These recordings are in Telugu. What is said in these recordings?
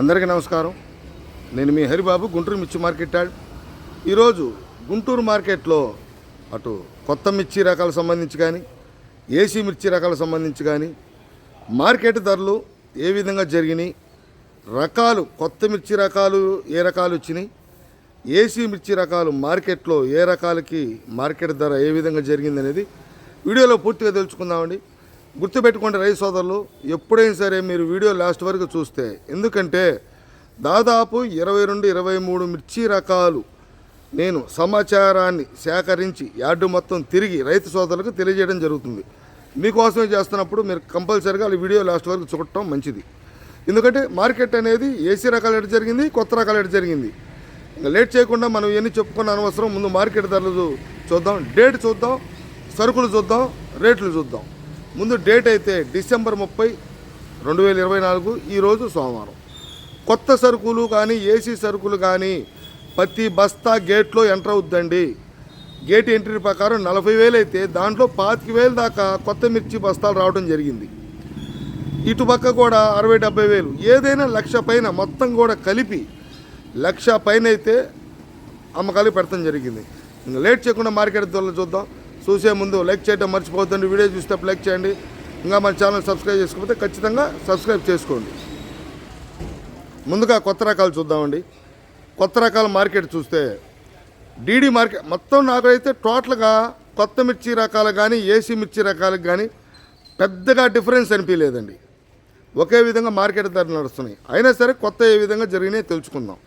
అందరికీ నమస్కారం. నేను మీ హరిబాబు గుంటూరు మిర్చి మార్కెట్ యాడ్. ఈరోజు గుంటూరు మార్కెట్లో అటు కొత్త మిర్చి రకాలకు సంబంధించి కానీ ఏసీ మిర్చి రకాలకు సంబంధించి కానీ మార్కెట్ ధరలు ఏ విధంగా జరిగినాయి రకాలు కొత్త మిర్చి రకాలు ఏ రకాలు వచ్చినాయి ఏసీ మిర్చి రకాలు మార్కెట్లో ఏ రకాలకి మార్కెట్ ధర ఏ విధంగా జరిగిందనేది వీడియోలో పూర్తిగా తెలుసుకుందామండి. గుర్తుపెట్టుకోండి రైతు సోదరులు ఎప్పుడైనా సరే మీరు వీడియో లాస్ట్ వరకు చూస్తే ఎందుకంటే దాదాపు ఇరవై రెండు ఇరవై మూడు మిర్చి రకాలు నేను సమాచారాన్ని సేకరించి యార్డు మొత్తం తిరిగి రైతు సోదరులకు తెలియజేయడం జరుగుతుంది. మీకోసమే చేస్తున్నప్పుడు మీరు కంపల్సరీగా ఆ వీడియో లాస్ట్ వరకు చూడటం మంచిది. ఎందుకంటే మార్కెట్ అనేది ఏసీ రకాలు ఎటు జరిగింది కొత్త రకాలు ఎటు జరిగింది. ఇంకా లేట్ చేయకుండా మనం ఎన్ని చెప్పుకున్న అనవసరం ముందు మార్కెట్ ధరలు చూద్దాం డేట్ చూద్దాం సరుకులు చూద్దాం రేట్లు చూద్దాం. ముందు డేట్ అయితే డిసెంబర్ ముప్పై రెండు వేల ఇరవై నాలుగు ఈరోజు సోమవారం. కొత్త సరుకులు కానీ ఏసీ సరుకులు కానీ ప్రతి బస్తా గేట్లో ఎంటర్ అవుద్దండి. గేట్ ఎంట్రీ ప్రకారం నలభై వేలు అయితే దాంట్లో పాతిక వేలు దాకా కొత్త మిర్చి బస్తాలు రావడం జరిగింది. ఇటు పక్క కూడా అరవై డెబ్బై వేలు. ఏదైనా లక్ష పైన మొత్తం కూడా కలిపి లక్ష పైన అయితే అమ్మకాలు పెడతాం జరిగింది. ఇంకా లేట్ చేయకుండా మార్కెట్ ద్వారా చూద్దాం. చూసే ముందు లైక్ చేయడం మర్చిపోతుంది వీడియో చూస్తే లైక్ చేయండి. ఇంకా మన ఛానల్ సబ్స్క్రైబ్ చేసుకోకపోతే ఖచ్చితంగా సబ్స్క్రైబ్ చేసుకోండి. ముందుగా కొత్త రకాలు చూద్దామండి. కొత్త రకాల మార్కెట్ చూస్తే డీడీ మార్కెట్ మొత్తం నాకైతే టోటల్గా కొత్త మిర్చి రకాలు కానీ ఏసీ మిర్చి రకాలకు కానీ పెద్దగా డిఫరెన్స్ అనిపించలేదండి ఒకే విధంగా మార్కెట్ ధర నడుస్తున్నాయి. అయినా సరే కొత్త ఏ విధంగా జరిగినాయి తెలుసుకుందాం.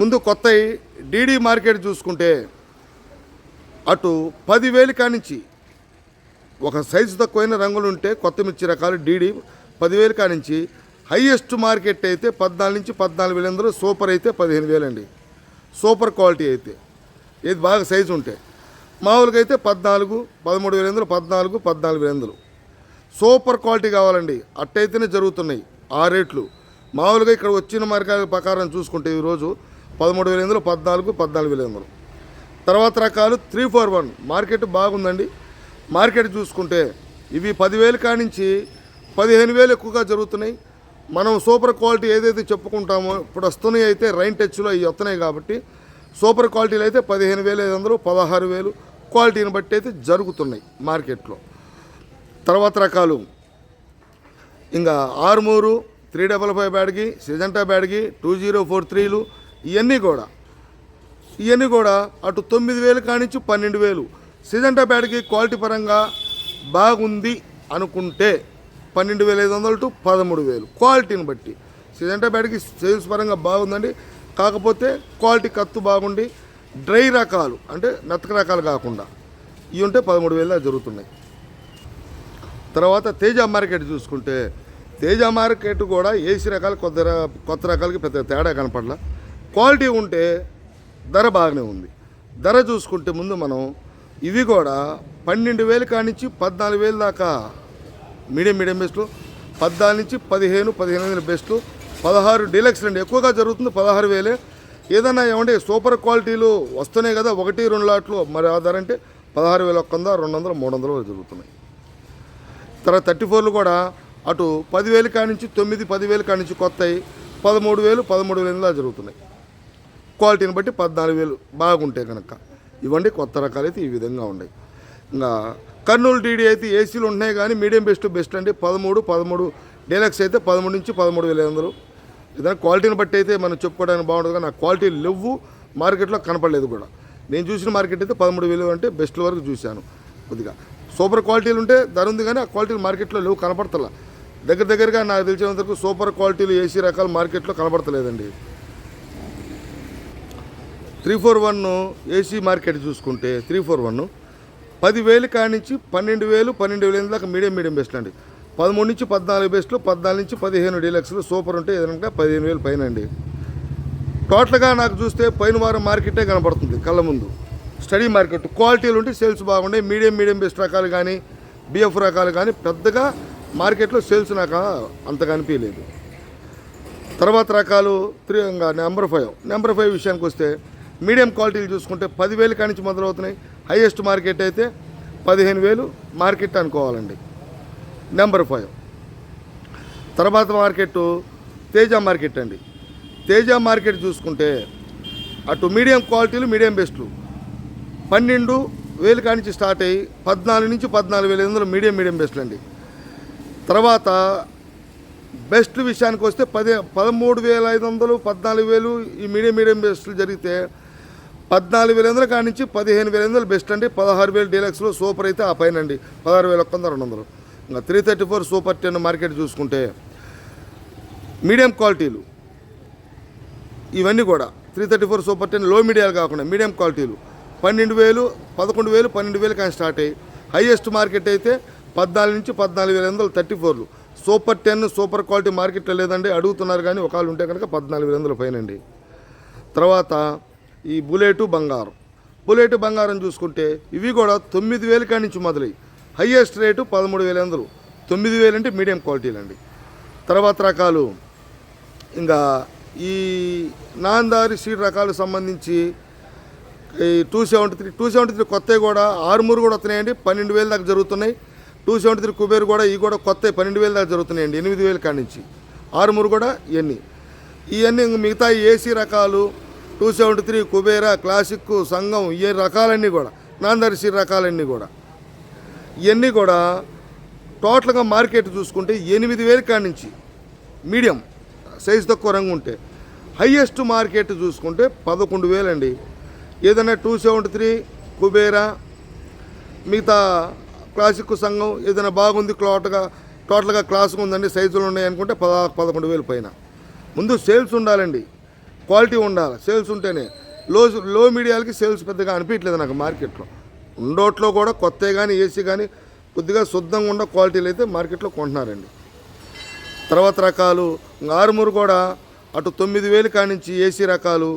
ముందు కొత్త డీడీ మార్కెట్ చూసుకుంటే అటు పదివేలు కానించి ఒక సైజు తక్కువైన రంగులు ఉంటే కొత్త మిర్చి రకాలు డీడీ పదివేలు కానించి హైయెస్ట్ మార్కెట్ అయితే పద్నాలుగు నుంచి పద్నాలుగు వేలు అందరూ సూపర్ అయితే పదిహేను వేలండి. సూపర్ క్వాలిటీ అయితే. ఇది బాగా సైజు ఉంటే. మామూలుగా అయితే పద్నాలుగు పదమూడు వేల ఎందులు పద్నాలుగు పద్నాలుగు వేల ఎందులు సూపర్ క్వాలిటీ కావాలండి. అట్టయితేనే జరుగుతున్నాయి ఆ రేట్లు. మామూలుగా ఇక్కడ వచ్చిన మార్గాల ప్రకారం చూసుకుంటే ఈరోజు పదమూడు వేల ఎందులు పద్నాలుగు పద్నాలుగు వేల ఎందులు తర్వాత రకాలు త్రీ ఫోర్ వన్. మార్కెట్ బాగుందండి. మార్కెట్ చూసుకుంటే ఇవి పదివేలు కానించి పదిహేను వేలు ఎక్కువగా జరుగుతున్నాయి. మనం సూపర్ క్వాలిటీ ఏదైతే చెప్పుకుంటామో ఇప్పుడు వస్తున్నాయి అయితే రైన్ టచ్లో ఇవి వస్తున్నాయి కాబట్టి సూపర్ క్వాలిటీలు అయితే పదిహేను వేలు ఐదు వందలు పదహారు వేలు క్వాలిటీని బట్టి అయితే జరుగుతున్నాయి మార్కెట్లో. తర్వాత రకాలు. ఇంకా ఆరుమూరు త్రీ డబల్ ఫైవ్ బ్యాడ్కి సిజంటా బ్యాడ్కి టూ జీరో ఫోర్ త్రీలు ఇవన్నీ కూడా ఇవన్నీ కూడా అటు తొమ్మిది వేలు కానించి పన్నెండు వేలు. సిజంటా బ్యాడ్కి క్వాలిటీ పరంగా బాగుంది అనుకుంటే పన్నెండు వేల ఐదు వందలు టు పదమూడు వేలు. క్వాలిటీని బట్టి. సిజంటా బ్యాడ్కి సేల్స్ పరంగా బాగుందండి. కాకపోతే క్వాలిటీ కత్తు బాగుండి డ్రై రకాలు అంటే నతక రకాలు కాకుండా ఇవి ఉంటే పదమూడు వేలు జరుగుతున్నాయి. తర్వాత తేజ మార్కెట్ చూసుకుంటే తేజ మార్కెట్ కూడా ఏసీ రకాలు కొత్త కొత్త రకాలకి పెద్ద తేడా కనపడలా. క్వాలిటీ ఉంటే ధర బాగానే ఉంది. ధర చూసుకుంటే ముందు మనం ఇవి కూడా పన్నెండు వేలు కానించి పద్నాలుగు వేలు దాకా మీడియం మీడియం బెస్ట్లు పద్నాలుగు నుంచి పదిహేను పదిహేను వందల బెస్ట్లు పదహారు డీలక్స్ అండి ఎక్కువగా జరుగుతుంది పదహారు వేలే. ఏదన్నా ఏమంటే సూపర్ క్వాలిటీలు వస్తున్నాయి కదా ఒకటి రెండు లాట్లు మరి ఆధారంటే ధర అంటే పదహారు వేల ఒక్క వంద రెండు వందలు మూడు వందలు జరుగుతున్నాయి. తర్వాత థర్టీ ఫోర్లు కూడా అటు పదివేలు కానించి తొమ్మిది పదివేలు కానించి కొత్తవి పదమూడు వేలు పదమూడు వేలు జరుగుతున్నాయి. క్వాలిటీని బట్టి పద్నాలుగు వేలు బాగుంటాయి కనుక. ఇవ్వండి కొత్త రకాలు అయితే ఈ విధంగా ఉన్నాయి. ఇంకా కర్నూలు టీడీ అయితే ఏసీలు ఉంటున్నాయి కానీ మీడియం బెస్ట్ బెస్ట్ అండి. పదమూడు పదమూడు డీలక్స్ అయితే పదమూడు నుంచి పదమూడు వేల ఐదు ఏదైనా క్వాలిటీని బట్టి అయితే మనం చెప్పుకోవడానికి బాగుంటుంది కానీ ఆ క్వాలిటీ లేవు మార్కెట్లో కనపడలేదు కూడా. నేను చూసిన మార్కెట్ అయితే పదమూడు వేలు అంటే బెస్ట్ వరకు చూశాను కొద్దిగా. సూపర్ క్వాలిటీలు ఉంటే ధర ఉంది కానీ ఆ క్వాలిటీలు మార్కెట్లో లేవు కనపడతలా. దగ్గర దగ్గరగా నాకు తెలిసినంత వరకు సూపర్ క్వాలిటీలు ఏసీ రకాలు మార్కెట్లో కనపడతలేదండి. Three four one AC market చూసుకుంటే త్రీ ఫోర్ వన్ పదివేలు కానించి పన్నెండు వేలు పన్నెండు వేలు దాకా మీడియం మీడియం బెస్ట్ అండి. పదమూడు నుంచి పద్నాలుగు బెస్ట్లు పద్నాలుగు నుంచి పదిహేను డీలక్స్లు సూపర్ ఉంటే ఏదైనా పదిహేను వేలు పైన అండి. టోటల్గా నాకు చూస్తే పైన వారం మార్కెటే కనపడుతుంది కళ్ళ ముందు. స్టడీ మార్కెట్ క్వాలిటీలు ఉంటే సేల్స్ బాగుండే మీడియం మీడియం బెస్ట్ రకాలు కానీ బిఎఫ్ రకాలు కానీ పెద్దగా మార్కెట్లో సేల్స్ నాకు అంతగా అనిపించలేదు. తర్వాత రకాలు త్రీ ఇంకా నెంబర్ ఫైవ్ నెంబర్ ఫైవ్ విషయానికి వస్తే మీడియం క్వాలిటీలు చూసుకుంటే పదివేలు కానించి మొదలవుతున్నాయి. హైయెస్ట్ మార్కెట్ అయితే పదిహేను వేలు మార్కెట్ అనుకోవాలండి. నెంబర్ ఫైవ్ తర్వాత మార్కెట్ తేజ మార్కెట్ అండి. తేజ మార్కెట్ చూసుకుంటే అటు మీడియం క్వాలిటీలు మీడియం బెస్ట్లు. పన్నెండు వేలు కానించి స్టార్ట్ అయ్యి పద్నాలుగు నుంచి పద్నాలుగు వేల ఐదు వందలు మీడియం మీడియం బెస్ట్లు అండి. తర్వాత బెస్ట్ విషయానికి వస్తే పది పదమూడు వేల ఐదు వందలు పద్నాలుగు వేలు ఈ మీడియం మీడియం బెస్ట్లు జరిగితే పద్నాలుగు వేల వందల కాడి నుంచి పదిహేను వేల వందలు బెస్ట్ అండి. పదహారు వేలు డీలక్స్లో సూపర్ అయితే ఆ పైన అండి. పదహారు వేల ఒక్క రెండు వందలు. ఇంకా three thirty four super ten market చూసుకుంటే మీడియం క్వాలిటీలు ఇవన్నీ కూడా త్రీ థర్టీ ఫోర్ సూపర్ టెన్లో మీడియాలు కాకుండా మీడియం క్వాలిటీలు పన్నెండు వేలు పదకొండు వేలు పన్నెండు వేలు కానీ స్టార్ట్ అయ్యి హైయెస్ట్ మార్కెట్ అయితే పద్నాలుగు నుంచి పద్నాలుగు వేల వందలు థర్టీ ఫోర్లు. సూపర్ టెన్ సూపర్ క్వాలిటీ మార్కెట్లో లేదండి. అడుగుతున్నారు కానీ ఒకళ్ళు ఉంటే కనుక పద్నాలుగు వేల వందల పైన అండి. తర్వాత ఈ బుల్లెటు బంగారం. బుల్లెట్ బంగారం చూసుకుంటే ఇవి కూడా తొమ్మిది వేల కాడి నుంచి మొదలై హయ్యెస్ట్ రేటు పదమూడు వేల వందలు. తొమ్మిది వేలు అంటే మీడియం క్వాలిటీలు అండి తర్వాత రకాలు. ఇంకా ఈ నాందారి సీడ్ రకాలకు సంబంధించి ఈ two seventy three two seventy three కొత్తవి కూడా ఆరుమూరు కూడా వస్తున్నాయండి పన్నెండు వేల దాకా జరుగుతున్నాయి. టూ సెవెంటీ త్రీ కుబేరు కూడా ఇవి కూడా కొత్త పన్నెండు వేల దాకా జరుగుతున్నాయండి ఎనిమిది వేల కాడి నుంచి. ఆరుమూరు కూడా ఇవన్నీ. ఇవన్నీ మిగతా ఏసీ రకాలు two seventy three Kubera classic సంఘం ఈ రకాలన్నీ కూడా నాందారి రకాలన్నీ కూడా. ఇవన్నీ కూడా టోటల్గా మార్కెట్ చూసుకుంటే ఎనిమిది వేల కాడి నుంచి మీడియం సైజ్ తక్కువ రంగు ఉంటే. హయ్యెస్ట్ మార్కెట్ చూసుకుంటే పదకొండు వేలండి. ఏదైనా టూ సెవెంటీ త్రీ కుబేరా మిగతా క్లాసిక్ సంఘం ఏదైనా బాగుంది క్లాట్గా టోటల్గా క్లాస్గా ఉందండి సైజులు ఉన్నాయి అనుకుంటే పద పదకొండు వేలు పైన. ముందు సేల్స్ ఉండాలండి. క్వాలిటీ ఉండాలి. సేల్స్ ఉంటేనే. లో లో మీడియాలకి సేల్స్ పెద్దగా అనిపించలేదు నాకు మార్కెట్లో. ఉండోట్లో కూడా కొత్త కానీ ఏసీ కానీ కొద్దిగా శుద్ధంగా ఉన్న క్వాలిటీలు అయితే మార్కెట్లో కొంటున్నారండి. తర్వాత రకాలు ఆరుమూరు కూడా అటు తొమ్మిది వేలు కానించి ఏసీ రకాలు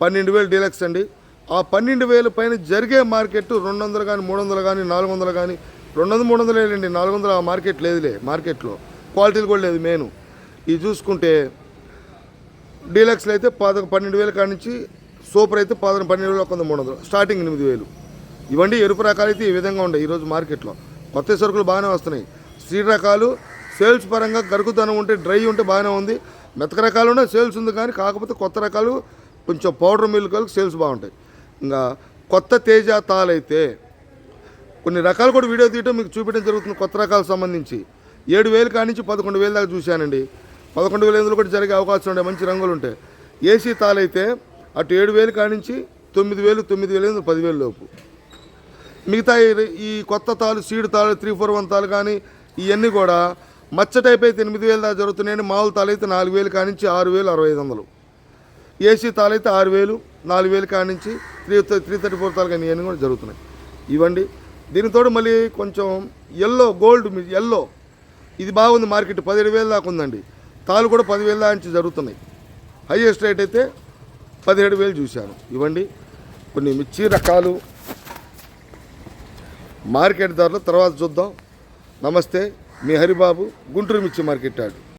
పన్నెండు వేలు డీలక్స్ అండి. ఆ పన్నెండు వేలు పైన జరిగే మార్కెట్ రెండు వందలు కానీ మూడు వందలు కానీ నాలుగు వందలు కానీ రెండు వందలు మూడు వందలు లేదండి నాలుగు వందలు ఆ మార్కెట్ లేదులే మార్కెట్లో. క్వాలిటీలు కూడా లేదు మెయిన్. ఇది చూసుకుంటే డీలక్స్లో అయితే పద పన్నెండు వేల కాడి నుంచి సూపర్ అయితే పద పన్నెండు వేల కొంత మూడు వందలు. స్టార్టింగ్ ఎనిమిది వేలు. ఇవండి ఎరుపు రకాలు అయితే ఈ విధంగా ఉన్నాయి ఈరోజు మార్కెట్లో. కొత్త సరుకులు బాగానే వస్తున్నాయి. స్ట్రీట్ రకాలు సేల్స్ పరంగా గరుకుదనం ఉంటే డ్రై ఉంటే బాగానే ఉంది. మెతక రకాలు సేల్స్ ఉంది కానీ కాకపోతే కొత్త రకాలు కొంచెం పౌడర్ మిల్క్ సేల్స్ బాగుంటాయి. ఇంకా కొత్త తేజ తాలైతే కొన్ని రకాలు కూడా వీడియో తీయటం మీకు చూపించడం జరుగుతుంది కొత్త రకాలకు సంబంధించి. ఏడు వేలు కానించి నుంచి పదకొండు వేలు దాకా చూశానండి. పదకొండు వేల ఎందులో కూడా జరిగే అవకాశం ఉండే మంచి రంగులు ఉంటాయి ఏసీ తాలైతే అటు ఏడు వేలు కానించి నుంచి తొమ్మిది వేలు తొమ్మిది వేలు ఎనిమిది పదివేలు లోపు. మిగతా ఈ- కొత్త తాలు సీడ్ తాలు త్రీ ఫోర్ వన్ తాలు కానీ ఇవన్నీ కూడా మచ్చ టైప్ అయితే ఎనిమిది వేలు దాకా జరుగుతున్నాయని మామూలు తాలైతే అయితే నాలుగు వేలు కానించి ఆరు వేలు అరవై ఐదు వందలు. ఏసీ తాలైతే ఆరు వేలు నాలుగు వేలు కానించి త్రీ త్రీ థర్టీ ఫోర్ తాలు కానీ ఇవన్నీ కూడా జరుగుతున్నాయి. ఇవ్వండి. దీనితో మళ్ళీ కొంచెం ఎల్లో గోల్డ్ ఎల్లో ఇది బాగుంది మార్కెట్ పదిహేడు వేలు దాకా ఉందండి. తాలు కూడా పదివేల దాకా జరుగుతున్నాయి. హైయెస్ట్ రేట్ అయితే పదిహేడు వేలు చూశాను. ఇవ్వండి. కొన్ని మిర్చి రకాలు. మార్కెట్ ధరలు తర్వాత చూద్దాం. నమస్తే. మీ హరిబాబు గుంటూరు మిర్చి మార్కెట్ ఆడు